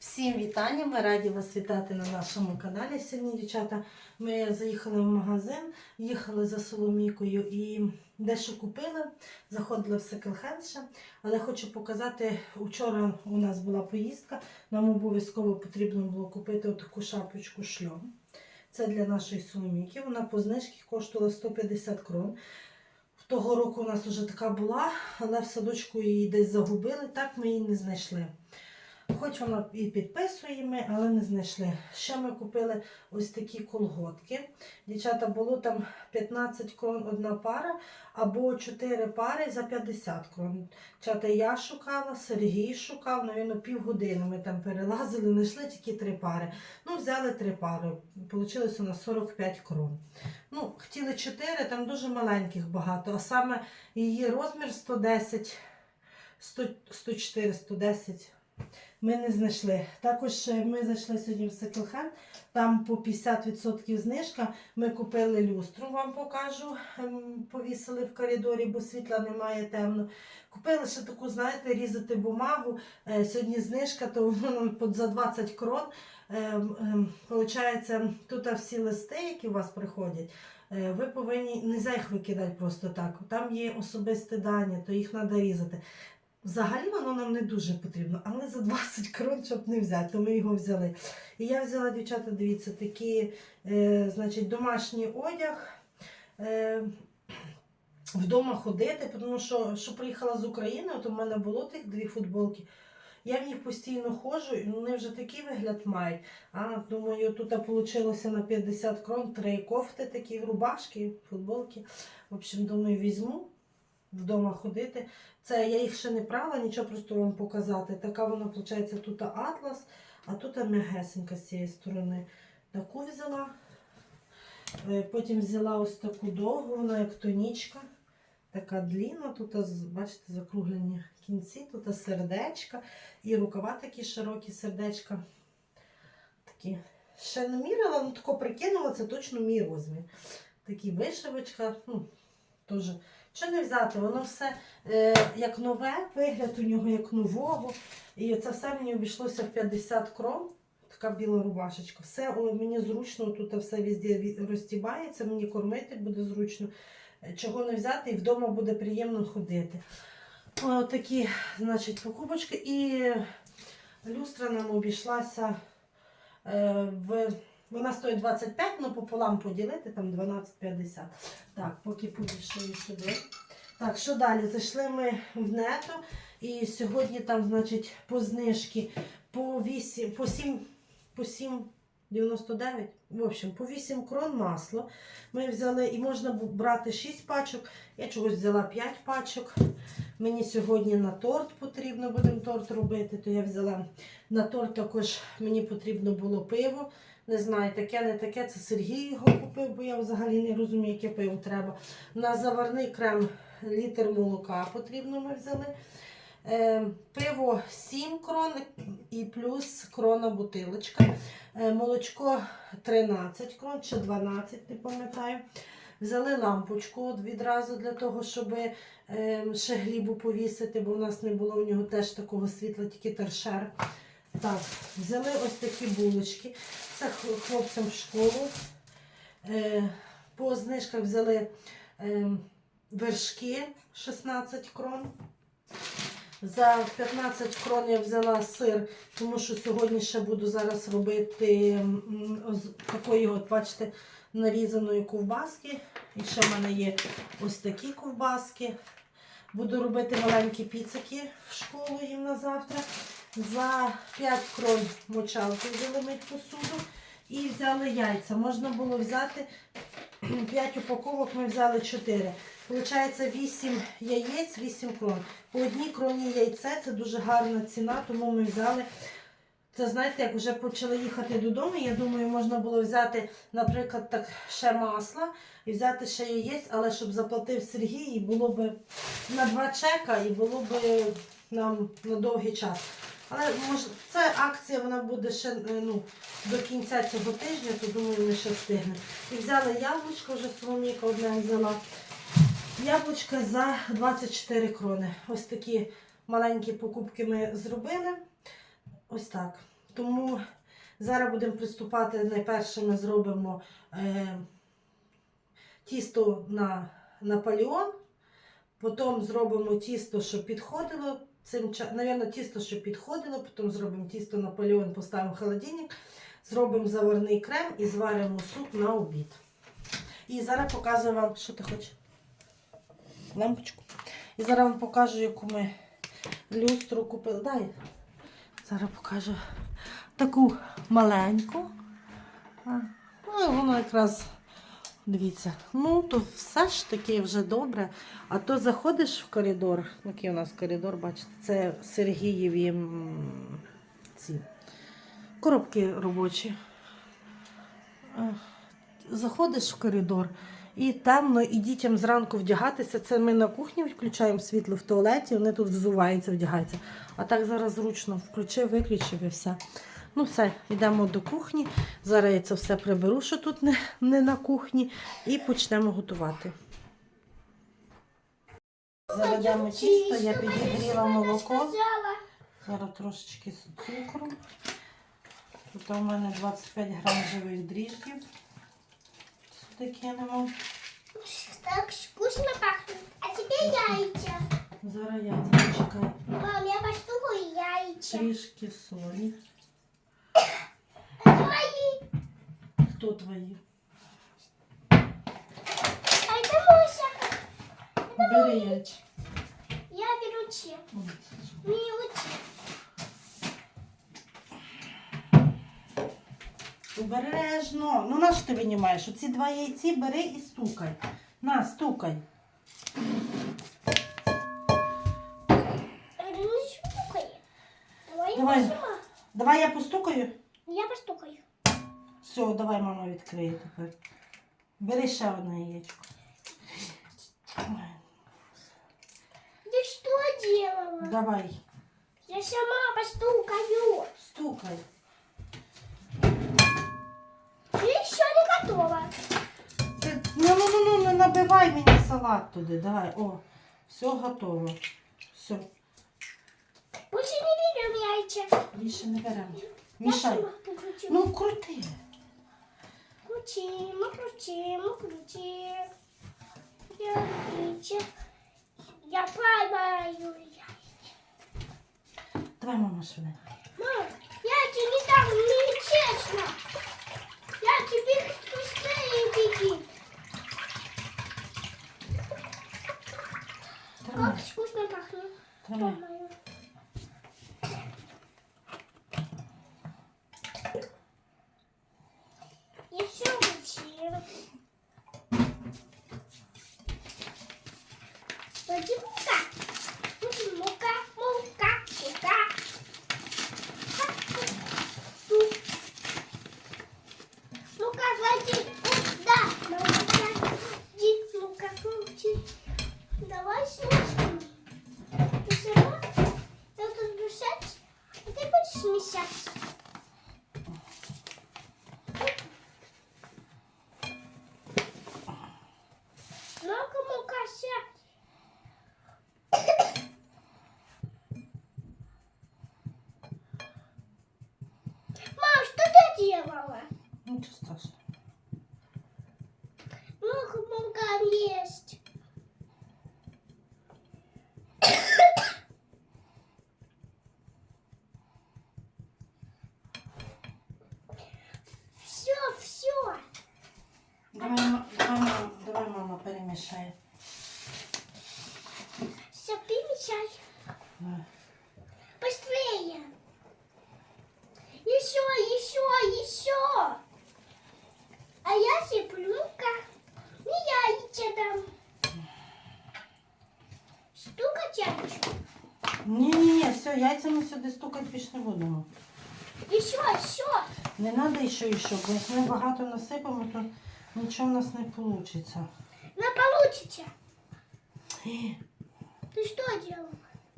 Всім вітання! Ми раді вас вітати на нашому каналі. Сьогодні, дівчата, ми заїхали в магазин, їхали за Соломійкою і дещо купили. Заходили в секонд-хенд. Але хочу показати, вчора у нас була поїздка. Нам обов'язково потрібно було купити таку шапочку шльом. Це для нашої Соломійки. Вона по знижці коштувала 150 крон. Того року у нас вже така була, але в садочку її десь загубили, так ми її не знайшли. Хоч вона і підписує ми, але не знайшли. Ще ми купили ось такі колготки. Дівчата, було там 15 крон одна пара, або 4 пари за 50 крон. Дівчата, я шукала, Сергій шукав, навіть півгодини ми там перелазили, знайшли тільки 3 пари. Ну, взяли 3 пари. Получилось у нас 45 крон. Ну, хотіли 4, там дуже маленьких багато, а саме її розмір 110, 100, 104, 110 ми не знайшли. Також е, ми зайшли сьогодні в секонд-хенд, там по 50% знижка. Ми купили люстру, вам покажу. ем, Повісили в коридорі, бо світла немає темно. Купили ще таку, знаєте, різати бумагу. Е, Сьогодні знижка, то за 20 крон. Ем, ем, Получається, тут всі листи, які у вас приходять. е, Ви повинні не їх викидати просто так. Там є особисті дані, то їх треба різати. Взагалі воно нам не дуже потрібно, але за 20 крон, щоб не взяти, то ми його взяли. І я взяла, дівчата, дивіться, такий е, значить, домашній одяг. Е, вдома ходити, тому що, що приїхала з України, от у мене було тих дві футболки. Я в них постійно ходжу, і вони вже такий вигляд мають. А думаю, тут вийшло на 50 крон три кофти, такі рубашки, футболки. В общем, думаю, візьму вдома ходити. Це я їх ще не прала, нічого просто вам показати. Така вона, виходить, тут атлас, а тут м'ягесенька з цієї сторони. Таку взяла. Е, Потім взяла ось таку довгу, вона як тонічка. Така длінна, тут, бачите, закруглені кінці, тут сердечка. І рукава такі широкі сердечка. Такі. Ще не міряла, ну тако прикинула, це точно мій розмір. Такі вишивочка, ну, теж. Що не взяти? Воно все е, як нове, вигляд у нього як нового. І це все мені обійшлося в 50 крон. Така біла рубашечка. Все о, мені зручно, тут все везде розтібається, мені кормити буде зручно. Е, Чого не взяти, і вдома буде приємно ходити. О, такі, значить, покупочки. І люстра нам обійшлася е, в. Вона стоїть 25, але пополам поділити, там 12,50. Так, поки повішую сюди. Так, що далі? Зайшли ми в нето. І сьогодні там, значить, по знижки по 8, по 7, по 7, 99, в общем, по 8 крон масло. Ми взяли, і можна брати 6 пачок. Я чогось взяла 5 пачок. Мені сьогодні на торт потрібно, будемо торт робити, то я взяла на торт також мені потрібно було пиво. Не знаю, таке, не таке. Це Сергій його купив, бо я взагалі не розумію, яке пиво треба. На заварний крем літр молока потрібно ми взяли. Е, пиво 7 крон і плюс крона бутилочка. Е, молочко 13 крон чи 12, не пам'ятаю. Взяли лампочку відразу для того, щоб е, ще глібу повісити, бо у нас не було у нього теж такого світла, тільки торшер. Так, взяли ось такі булочки. Це хлопцям в школу. Е, по знижках взяли е, вершки 16 крон. За 15 крон я взяла сир, тому що сьогодні ще буду зараз робити такої, от, бачите, нарізаної ковбаски. І ще в мене є ось такі ковбаски. Буду робити маленькі піцики в школу їм на завтра. За 5 крон мочалки взяли мить посуду. І взяли яйця. Можна було взяти 5 упаковок, ми взяли 4. Получається 8 яєць, 8 крон. По одній кроні яйце це дуже гарна ціна, тому ми взяли. Це знаєте, як вже почали їхати додому, я думаю, можна було взяти, наприклад, так ще масла і взяти ще яєць, але щоб заплатив Сергій, і було б на два чека, і було б нам на довгий час. Але може, це акція вона буде ще е, ну, до кінця цього тижня, то думаю, ми ще встигнемо. І взяли яблучко, вже Соломійка одне взяла. Яблучка за 24 крони. Ось такі маленькі покупки ми зробили. Ось так. тому зараз будемо приступати. Найперше ми зробимо е, тісто на Наполеон, потім зробимо тісто, щоб підходило. Цим Навірно, тісто, щоб підходило, потім зробимо тісто Наполеон, поставимо в холодильник, зробимо заварний крем і зваримо суп на обід. І зараз показую вам, що ти хочеш. Лампочку. І зараз вам покажу, яку ми люстру купили. Дай. Зараз покажу таку маленьку. А, ну, воно якраз, дивіться, ну то все ж таки вже добре. А то заходиш в коридор, який у нас коридор, бачите, це Сергієві ці коробки робочі. Е, Заходиш в коридор і темно, і дітям зранку вдягатися. Це ми на кухні включаємо світло в туалеті, вони тут взуваються, вдягаються. А так зараз зручно включив, виключив і все. Ну все, йдемо до кухні. Зараз я це все приберу, що тут не, не на кухні, і почнемо готувати. Заведемо тісто, я підігріла молоко. Зараз трошечки цукру. Тут у мене 25 грам живих дріжджів. Сюди кинемо. Так вкусно пахнет. А теперь яйца. Зараз яйця чекаю. Мам, я постукаю яйца. Трішки солі. Это мои. Хто твої? А это Муся. Бери яйця. Я беру те. Ось. Не. Обережно. Ну на що ти винімаєш? Оці два яйці бери і стукай. На, стукай. Давай. Давай я постукаю. Я постукаю. Все, давай мама відкриє тепер. Бери ще одне яєчко. Ты что делала? Давай, Я сама постукаю. стукай. Я еще не готова. Ти, ну, ну, ну, ну, не набивай мені салат туди. Давай. О, все готово. Все, Больше не берем яйца. більше не беремо. Я Мішай. сама покручу. Ну, крути. Крутим, крутим, крутим. Яйца. Я поймаю. Давай, мама, швиденько. gosta de mocar. Mocar, mocar, mocar. Lucas vai te mudar. Não vai de Lucas contigo. Ainda vai se Você vai? Eu tô do chat. Até pode se mexer. Logo, meu. ты делала? Нічого страшного. Много мука есть. Все, все. Давай, ма- давай, мама, давай, мама, перемішає. Сюди стукати більше не будемо. Еще, еще. Не треба ще і що, бо як ми багато насипемо, то нічого в нас не вийде. На получите. Ты что делал?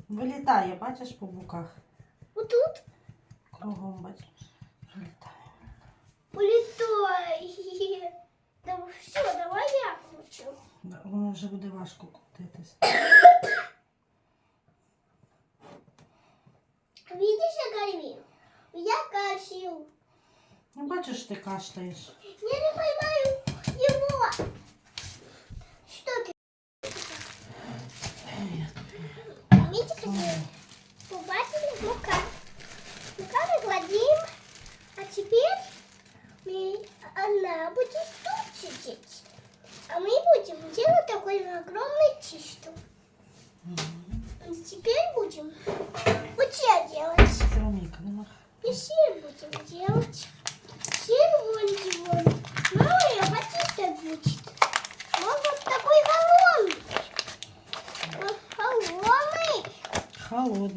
Вилітає, бачиш по боках. Вот тут Кругом бачиш. Вилітає. улетай. Да все, давай я кручу. Да, Воно вже буде важко крутитись. Видишь, я горю? Я сил. Ну, бачиш, ти кашляєш. Я не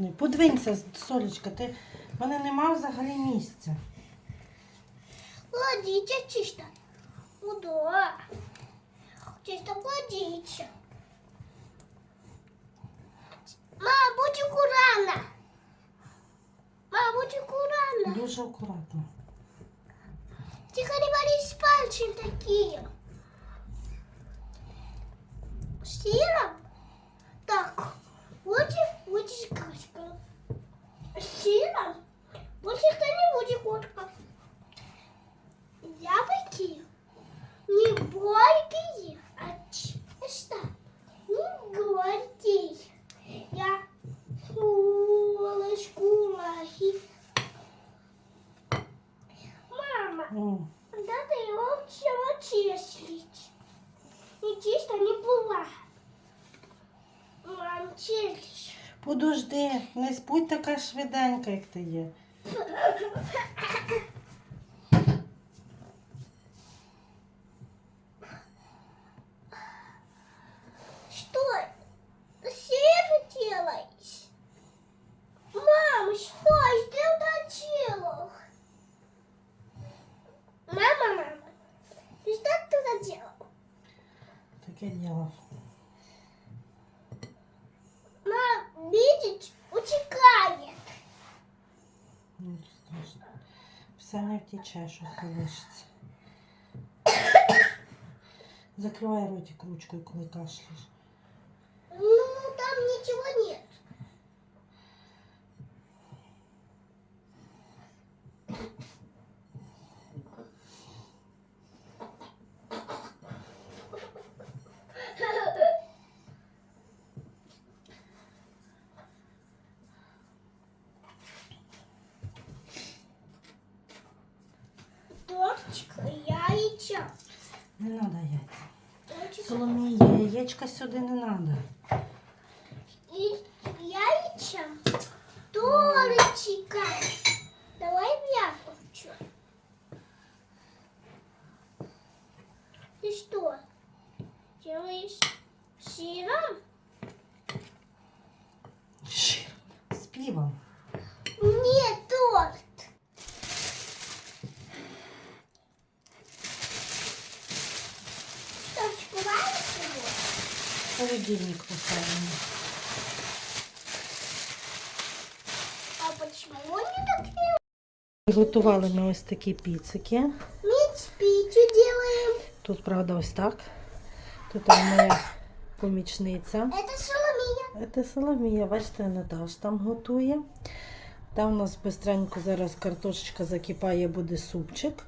Холодний. Подвинься, Солечка, ти... в мене нема взагалі місця. Кладите чисто. Куда? Чисто кладите. Мама, будь аккуратна. Мама, будь аккуратна. Дуже акуратно. Тихо не борись пальчики такие. Сиром? Так, и будешь кашка. Сиром? Больше кто не будет кошка. Яблоки не горькие, а что? Не горькие. Я булочку махи. Мама, О, надо его всего числить. И чисто не была. Мам. Подожди, не будь така швиденька, як ти є. Что? Север делаешь? Мама, что? Что ты делал? Мама, мама, что ты делал? Мам, Не втіче, залишиться. Закривай ротик ручкою, коли кашляєш. Ну, там ничего нет. Тортик, яйца. Не треба яйця. Соломія, яєчка сюди не треба. Холодильник поставимо. А почему не так делаем? Готували ми ось такі піцики. Мы спичу делаем. Тут, правда, ось так. Тут моя помічниця. Это соломия. Це Соломія, бачите, Наташ там готує. Там у нас бистренько зараз картошечка закипає, буде супчик.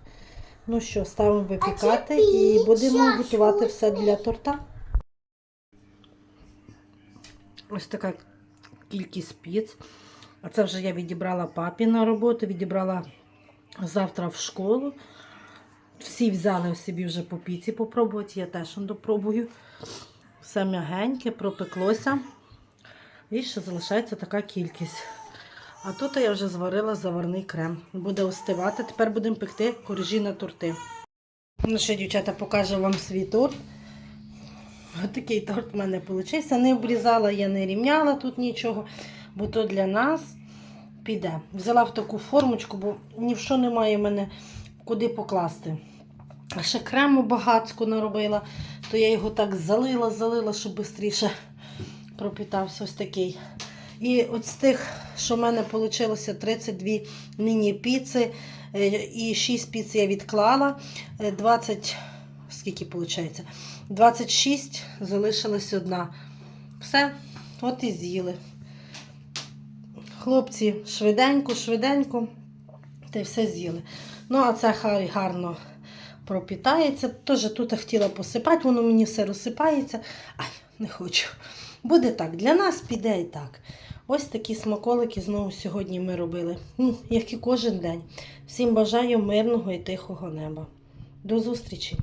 Ну що, ставимо випікати і будемо готувати все для торта. Ось така кількість піц. А це вже я відібрала папі на роботу, відібрала завтра в школу. Всі взяли собі вже по піці попробувати, я теж допробую. Все м'ягеньке, пропеклося. І ще залишається така кількість. А тут я вже зварила заварний крем. Буде остивати. Тепер будемо пекти коржі на торти. Ну що, дівчата, покажу вам свій торт. Ось такий торт в мене вийшов. Не обрізала, я не рівняла тут нічого, бо то для нас піде. Взяла в таку формочку, бо ні в що немає в мене куди покласти. А ще крему багацьку наробила, то я його так залила, залила, щоб швидше пропітався ось такий. І от з тих, що в мене вийшло 32 міні-піци, е, і 6 піц я відклала. е, 20, скільки виходить? 26 залишилась одна. Все, от і з'їли. Хлопці швиденько, швиденько. Та й все з'їли. Ну, а це хай гарно пропітається. Теж тут я хотіла посипати, воно мені все розсипається. Ай, не хочу. Буде так, для нас піде і так. Ось такі смаколики знову сьогодні ми робили, ну, як і кожен день. Всім бажаю мирного і тихого неба. До зустрічі!